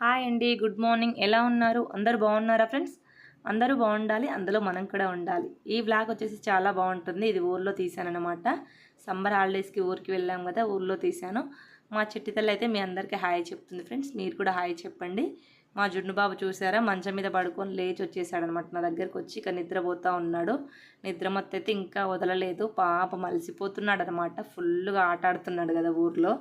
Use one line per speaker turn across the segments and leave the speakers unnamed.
Hi అండి good morning. ఎలా ఉన్నారు? అందరూ బాగున్నారా ఫ్రెండ్స్? అందరూ బాగుండాలి అందులో మనం కూడా ఉండాలి. ఈ బ్లాగ్ వచ్చేసి చాలా బాగుంటుంది. ఇది ఊర్లో తీసానమాట సమ్మర్ హాలిడేస్కి ఊరికి వెళ్ళాం కదా ఊర్లో తీసాను మా చిట్టి తల్లి అయితే మీ అందరికీ హాయ్ చెప్తుంది ఫ్రెండ్స్. మీరు కూడా హాయ్ చెప్పండి. మా జున్ను బాబు చూసారా? మంచం మీద పడుకొని లేచి వచ్చేసాడనమాట నా దగ్గరకు వచ్చి ఇక నిద్రపోతూ ఉన్నాడు. నిద్ర మొత్తం అయితే ఇంకా వదలలేదు. పాప మలిసిపోతున్నాడు అనమాట ఫుల్గా ఆట ఆడుతున్నాడు కదా ఊర్లో.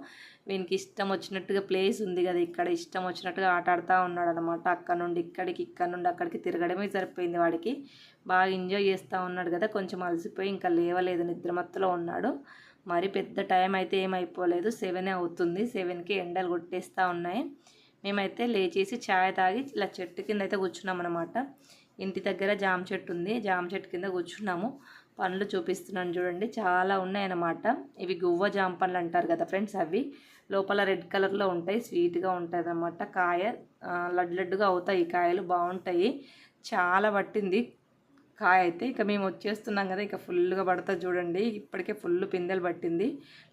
వీనికి ఇష్టం వచ్చినట్టుగా ప్లేస్ ఉంది కదా ఇక్కడ. ఇష్టం వచ్చినట్టుగా ఆట ఆడుతూ ఉన్నాడు అనమాట అక్కడ నుండి ఇక్కడికి ఇక్కడ నుండి అక్కడికి తిరగడమే సరిపోయింది వాడికి. బాగా ఎంజాయ్ చేస్తూ ఉన్నాడు కదా. కొంచెం అలసిపోయి ఇంకా లేవలేదు. నిద్రమత్తలో ఉన్నాడు. మరి పెద్ద టైం అయితే ఏమైపోలేదు సెవెనే అవుతుంది. సెవెన్కి ఎండలు కొట్టేస్తూ ఉన్నాయి. మేమైతే లేచేసి ఛాయ్ తాగి ఇలా చెట్టు కింద అయితే కూర్చున్నాం అనమాట ఇంటి దగ్గర జామ చెట్టు ఉంది. జామ చెట్టు కింద కూర్చున్నాము. పండ్లు చూపిస్తున్నాను చూడండి. చాలా ఉన్నాయన్నమాట ఇవి గువ్వ జామ పండ్లు అంటారు కదా ఫ్రెండ్స్ అవి. లోపల రెడ్ కలర్లో ఉంటాయి. స్వీట్గా ఉంటుంది అన్నమాట. కాయ లడ్డు లడ్డుగా అవుతాయి. కాయలు బాగుంటాయి. చాలా పట్టింది. కాయ అయితే ఇక మేము వచ్చేస్తున్నాం కదా ఇక ఫుల్గా పడతా చూడండి. ఇప్పటికే ఫుల్ పిందెలు పట్టింది.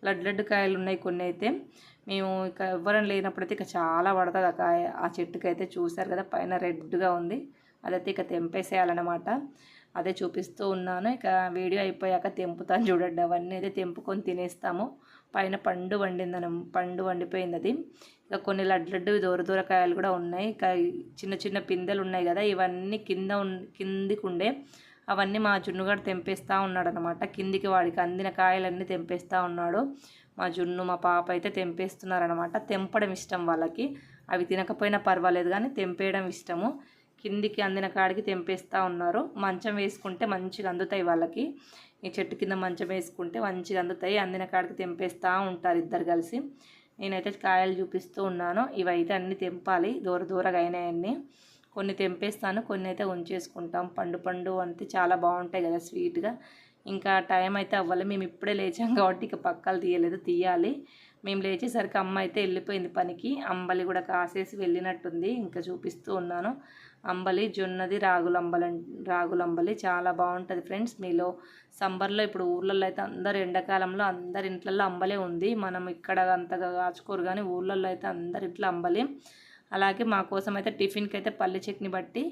లడ్డు లడ్డు కాయలు ఉన్నాయి కొన్ని అయితే. మేము ఇక ఎవ్వరం లేనప్పుడైతే ఇక చాలా పడుతుంది ఆ కాయ. ఆ చెట్టుకి అయితే చూశారు కదా పైన రెడ్గా ఉంది. అదైతే ఇక తెంపేసేయాలన్నమాట. అదే చూపిస్తూ ఉన్నాను. ఇక వీడియో అయిపోయాక తెంపుతాను చూడండి. అవన్నీ అయితే తెంపుకొని తినేస్తాము. పైన పండు వండిందని పండు వండిపోయింది అది ఇక కొన్ని లడ్లడ్డు దూర దూరకాయలు కూడా ఉన్నాయి. చిన్న చిన్న పిందెలు ఉన్నాయి కదా ఇవన్నీ కింద కిందికి ఉండే అవన్నీ మా జున్నుగాడు తెంపేస్తూ ఉన్నాడు అనమాట కిందికి వాడికి అందిన కాయలన్నీ తెంపేస్తూ ఉన్నాడు. మా జున్ను మా పాప అయితే తెంపేస్తున్నారనమాట. తెంపడం ఇష్టం వాళ్ళకి. అవి తినకపోయినా పర్వాలేదు కానీ తెంపేయడం ఇష్టము. కిందికి అందిన కాడికి తెంపేస్తూ ఉన్నారు. మంచం వేసుకుంటే మంచిగా అందుతాయి వాళ్ళకి. ఈ చెట్టు కింద మంచం వేసుకుంటే మంచిగా అందుతాయి. అందిన కాడికి తెంపేస్తూ ఉంటారు ఇద్దరు కలిసి. నేనైతే కాయలు చూపిస్తూ ఉన్నాను. ఇవైతే అన్నీ తెంపాలి. దూర దూరగా అయినాయన్నీ. కొన్ని తెంపేస్తాను. కొన్ని అయితే ఉంచేసుకుంటాం. పండు పండు అంతే చాలా బాగుంటాయి కదా స్వీట్గా. ఇంకా టైం అయితే అవ్వాలి. మేము ఇప్పుడే లేచాం కాబట్టి ఇక పక్కలు తీయలేదు. తీయాలి. మేము లేచేసరికి అమ్మ అయితే వెళ్ళిపోయింది పనికి. అంబలి కూడా కాసేసి వెళ్ళినట్టుంది. ఇంకా చూపిస్తూ ఉన్నాను. అంబలి జొన్నది రాగులంబలి రాగులంబలి చాలా బాగుంటుంది ఫ్రెండ్స్. మీలో సంబర్లో ఇప్పుడు ఊర్లలో అయితే అందరు ఎండాకాలంలో అందరి ఇంట్లలో అంబలే ఉంది. మనం ఇక్కడ అంతగా కాచుకోరు కానీ ఊర్లలో అయితే అందరి ఇంట్లో అంబలి. అలాగే మా కోసం అయితే టిఫిన్కి అయితే పల్లి చట్నీ బట్టి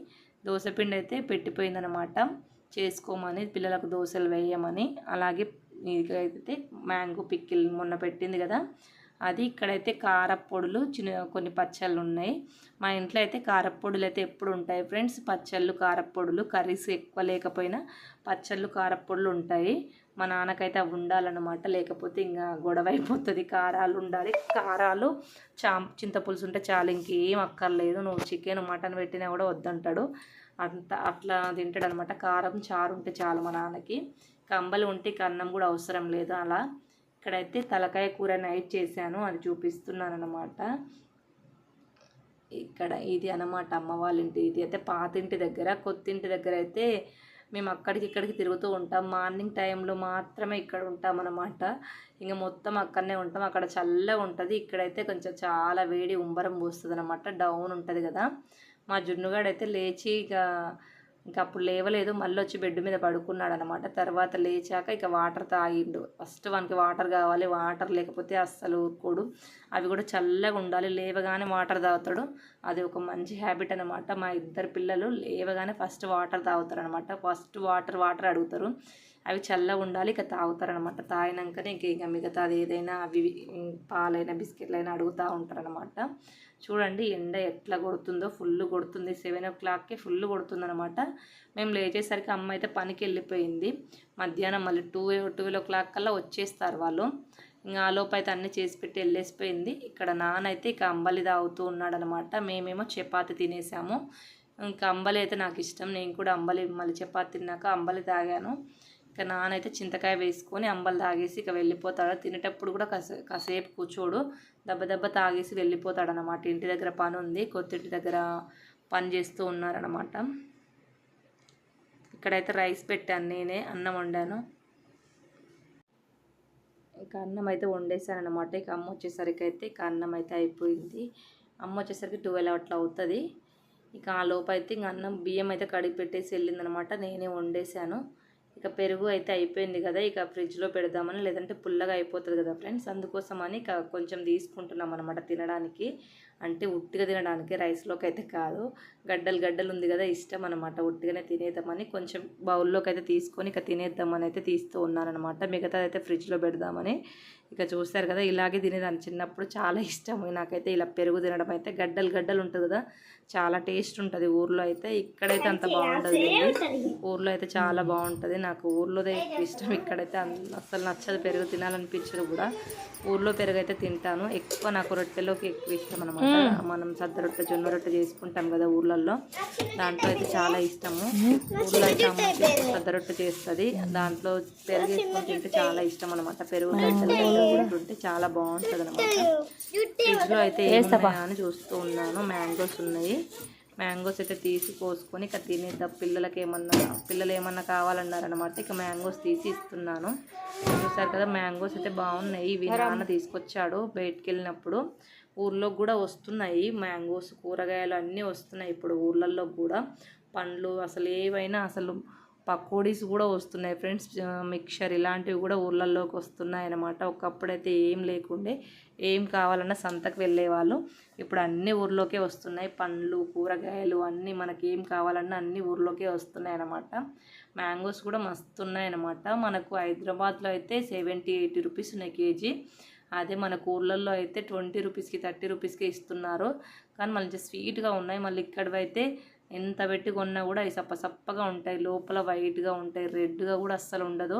దోశపిండి అయితే పెట్టిపోయిందనమాట చేసుకోమని పిల్లలకు దోశలు వేయమని. అలాగే ఇదైతే మ్యాంగో పిక్కిల్ మొన్న పెట్టింది కదా. అది ఇక్కడైతే కారప్పొడులు చిన్న కొన్ని పచ్చళ్ళు ఉన్నాయి మా ఇంట్లో అయితే కారప్పొడులు అయితే ఎప్పుడు ఉంటాయి ఫ్రెండ్స్. పచ్చళ్ళు కారప్పొడులు కర్రీస్ ఎక్కువ లేకపోయినా పచ్చళ్ళు కారప్పొడులు ఉంటాయి. మా నాన్నకైతే అవి ఉండాలన్నమాట. లేకపోతే ఇంకా గొడవ అయిపోతుంది. కారాలు ఉండాలి. కారాలు చా చింతపులుసు ఉంటే చాలు ఇంకేం అక్కర్లేదు. నువ్వు చికెన్ మటన్ పెట్టినా కూడా వద్దంటాడు. అంత అట్లా తింటాడు అనమాట కారం చారు ఉంటే చాలు మా నాన్నకి. కంబలు ఉంటే కన్నం కూడా అవసరం లేదు అలా. ఇక్కడైతే తలకాయ కూర నైట్ చేశాను అది చూపిస్తున్నాను అనమాట ఇక్కడ ఇది అనమాట అమ్మ వాళ్ళ ఇంటి ఇది అయితే పాతింటి దగ్గర కొత్తింటి దగ్గర అయితే మేము అక్కడికి ఇక్కడికి తిరుగుతూ ఉంటాం. మార్నింగ్ టైంలో మాత్రమే ఇక్కడ ఉంటాం అనమాట ఇంకా మొత్తం అక్కడనే ఉంటాం. అక్కడ చల్లగా ఉంటుంది. ఇక్కడైతే కొంచెం చాలా వేడి ఉంబరం పోస్తుంది అనమాట డౌన్ ఉంటుంది కదా. మా జున్నుగాడైతే లేచి ఇక ఇంకా అప్పుడు లేవలేదు. మళ్ళీ వచ్చి బెడ్ మీద పడుకున్నాడు అనమాట తర్వాత లేచాక ఇక వాటర్ తాగిండు. ఫస్ట్ వానికి వాటర్ కావాలి. వాటర్ లేకపోతే అస్సలు ఊరుకోడు. అవి కూడా చల్లగా ఉండాలి. లేవగానే వాటర్ తాగుతాడు. అది ఒక మంచి హ్యాబిట్ అనమాట. మా ఇద్దరు పిల్లలు లేవగానే ఫస్ట్ వాటర్ తాగుతారు అనమాట ఫస్ట్ వాటర్ వాటర్ అడుగుతారు. అవి చల్లగా ఉండాలి. ఇక తాగుతారనమాట తాగినాకనే ఇంక ఇక మిగతాది ఏదైనా అవి పాలైనా బిస్కెట్లైనా అడుగుతూ ఉంటారనమాట చూడండి ఎండ ఎట్లా కొడుతుందో ఫుల్ కొడుతుంది. సెవెన్ ఓ క్లాక్కి ఫుల్ కొడుతుందనమాట మేము లేచేసరికి అమ్మ అయితే పనికి వెళ్ళిపోయింది మధ్యాహ్నం మళ్ళీ టూ ట్వెల్వ్ ఓ క్లాక్ కల్లా వచ్చేస్తారు వాళ్ళు. ఇంకా ఆలోపు అయితే అన్నీ చేసి పెట్టి వెళ్ళేసిపోయింది. ఇక్కడ నాన్న అయితే ఇక అంబలి తాగుతూ ఉన్నాడనమాట మేమేమో చపాతి తినేసాము. ఇంకా అంబలి అయితే నాకు ఇష్టం. నేను కూడా అంబలి మళ్ళీ చపాతి తిన్నాక అంబలి తాగాను. ఇక నానైతే చింతకాయ వేసుకొని అంబలు తాగేసి ఇక వెళ్ళిపోతాడు. తినేటప్పుడు కూడా కాసే కాసేపు కూర్చోడు. దెబ్బ దెబ్బ తాగేసి వెళ్ళిపోతాడు అనమాట ఇంటి దగ్గర పని ఉంది. కొత్తింటి దగ్గర పని చేస్తూ ఉన్నారనమాట ఇక్కడైతే రైస్ పెట్టాను నేనే. అన్నం వండాను. ఇక అన్నం అయితే వండేసాను అనమాట ఇక అమ్మ వచ్చేసరికి అయితే ఇక అన్నం అయితే అయిపోయింది. అమ్మ వచ్చేసరికి ట్వెల్వ్ అట్లా అవుతుంది. ఇక ఆ లోపు అయితే ఇంక అన్నం బియ్యం అయితే కడిగి పెట్టేసి వెళ్ళిందనమాట నేనే వండేసాను ఇక పెరుగు అయితే అయిపోయింది కదా ఇక ఫ్రిడ్జ్లో పెడదామని లేదంటే పుల్లగా అయిపోతుంది కదా ఫ్రెండ్స్. అందుకోసమని ఇక కొంచెం తీసుకుంటున్నాం అనమాట తినడానికి. అంటే ఉట్టిగా తినడానికి రైస్లోకి అయితే కాదు. గడ్డలు గడ్డలు ఉంది కదా ఇష్టం అనమాట ఉట్టిగానే తినేద్దామని కొంచెం బౌల్లోకి అయితే తీసుకొని ఇక తినేద్దామని అయితే తీస్తూ ఉన్నానమాట మిగతా అయితే ఫ్రిడ్జ్లో పెడదామని. ఇక చూస్తారు కదా ఇలాగే తినేదాన్ని. చిన్నప్పుడు చాలా ఇష్టం నాకైతే ఇలా పెరుగు తినడం అయితే గడ్డలు గడ్డలు ఉంటుంది కదా. చాలా టేస్ట్ ఉంటుంది. ఊర్లో అయితే ఇక్కడైతే అంత బాగుంటుంది ఊర్లో అయితే చాలా బాగుంటుంది. నాకు ఊర్లోదే ఎక్కువ ఇష్టం. ఇక్కడైతే అస్సలు నచ్చదు పెరుగు తినాలనిపించదు కూడా. ఊర్లో పెరుగు అయితే తింటాను. ఎక్కువ నాకు రొట్టెలోకి ఎక్కువ ఇష్టం అనమాట మనం సద్ద రొట్టె జొన్న రొట్టె చేసుకుంటాం కదా ఊర్లలో దాంట్లో అయితే చాలా ఇష్టము. ఊర్లో అయితే అమ్మ సద్ద రొట్టె చేస్తుంది. దాంట్లో పెరుగు వేసుకొని తింటే చాలా ఇష్టం అనమాట పెరుగు తింటుంటే చాలా బాగుంటుంది అనమాట ఫ్రిడ్జ్లో అయితే అని చూస్తూ ఉన్నాను. మ్యాంగోస్ ఉన్నాయి. మ్యాంగోస్ అయితే తీసి కోసుకొని ఇక తినేద్దాం. పిల్లలకి ఏమన్నా పిల్లలు ఏమన్నా కావాలన్నారనమాట ఇక మ్యాంగోస్ తీసి ఇస్తున్నాను. చూసారు కదా మ్యాంగోస్ అయితే బాగున్నాయి. ఇవి నాన్న తీసుకొచ్చాడు బయటికి వెళ్ళినప్పుడు. ఊర్లో కూడా వస్తున్నాయి. మ్యాంగోస్ కూరగాయలు అన్నీ వస్తున్నాయి ఇప్పుడు ఊర్లలో కూడా. పండ్లు అసలు ఏవైనా అసలు పకోడీస్ కూడా వస్తున్నాయి ఫ్రెండ్స్. మిక్చర్ ఇలాంటివి కూడా ఊర్లలోకి వస్తున్నాయి అన్నమాట ఒకప్పుడైతే ఏం లేకుండే ఏం కావాలన్నా సంతకు వెళ్ళేవాళ్ళు. ఇప్పుడు అన్ని ఊర్లోకే వస్తున్నాయి. పండ్లు కూరగాయలు అన్నీ మనకి ఏం కావాలన్నా అన్ని ఊర్లోకే వస్తున్నాయి అన్నమాట మ్యాంగోస్ కూడా మస్తున్నాయి అనమాట అన్నమాట మనకు హైదరాబాద్లో అయితే సెవెంటీ ఎయిటీ రూపీస్ ఉన్నాయి కేజీ. అదే మన ఊళ్ళల్లో అయితే ట్వంటీ రూపీస్కి థర్టీ రూపీస్కి ఇస్తున్నారు. కానీ మంచి స్వీట్గా ఉన్నాయి. మళ్ళీ ఇక్కడవైతే ఎంత పెట్టి కొన్నా కూడా అవి సప్పసప్పగా ఉంటాయి. లోపల వైట్గా ఉంటాయి. రెడ్గా కూడా అస్సలు ఉండదు.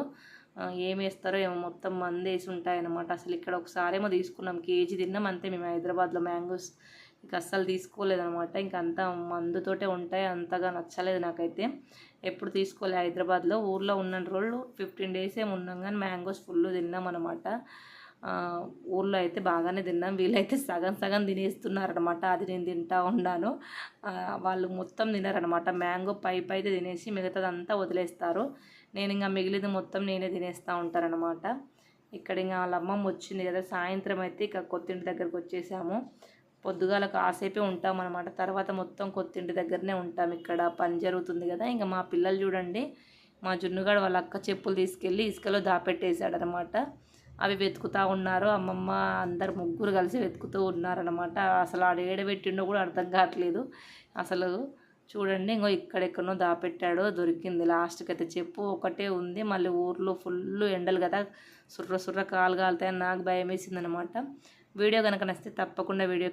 ఆ, ఏం వేస్తారో ఏమో మొత్తం మంది వేసి ఉంటాయన్నమాట. అసలు ఇక్కడ ఒకసారేమో తీసుకున్నాం. కేజీ తిన్నాం అంతే. మేము హైదరాబాద్లో మ్యాంగోస్ ఇక అస్సలు తీసుకోలేదనమాట ఇంక అంతా మందుతోటే ఉంటాయి. అంతగా నచ్చలేదు నాకైతే. ఎప్పుడు తీసుకోలే హైదరాబాద్లో. ఊర్లో ఉన్న రోజులు ఫిఫ్టీన్ డేస్ ఏమి ఉన్నాం. కానీ మ్యాంగోస్ ఫుల్ తిన్నాం అనమాట ఊళ్ళో అయితే బాగానే తిన్నాం. వీళ్ళైతే సగం సగం తినేస్తున్నారనమాట అది నేను తింటా ఉన్నాను. వాళ్ళు మొత్తం తినారనమాట మ్యాంగో పై పైతే తినేసి మిగతాదంతా వదిలేస్తారు. నేను ఇంకా మిగిలింది మొత్తం నేనే తినేస్తూ ఉంటారనమాట ఇక్కడ ఇంకా వాళ్ళ అమ్మమ్మ వచ్చింది కదా సాయంత్రం అయితే ఇక కొత్తింటి దగ్గరకు వచ్చేసాము. పొద్దుగాల కాసేపే ఉంటాం అనమాట తర్వాత మొత్తం కొత్తింటి దగ్గరనే ఉంటాం ఇక్కడ. పని జరుగుతుంది కదా. ఇంకా మా పిల్లలు చూడండి మా జున్నుగాడు వాళ్ళ అక్క చెప్పులు తీసుకెళ్ళి ఇసుకలో దాపెట్టేశాడనమాట అవి వెతుకుతూ ఉన్నారు. అమ్మమ్మ అందరు ముగ్గురు కలిసి వెతుకుతూ ఉన్నారనమాట అసలు ఆడు ఏడబెట్టిండో కూడా అర్థం కావట్లేదు. అసలు చూడండి ఇంకో ఇక్కడెక్కడో దాపెట్టాడో దొరికింది. లాస్ట్కి అయితే చెప్పు ఒకటే ఉంది. మళ్ళీ ఊర్లో ఫుల్ ఎండలు కదా సుర్ర సుర్ర కాలు కాలుతాయని నాకు భయం వేసిందనమాట వీడియో కనుక నచ్చితే తప్పకుండా వీడియో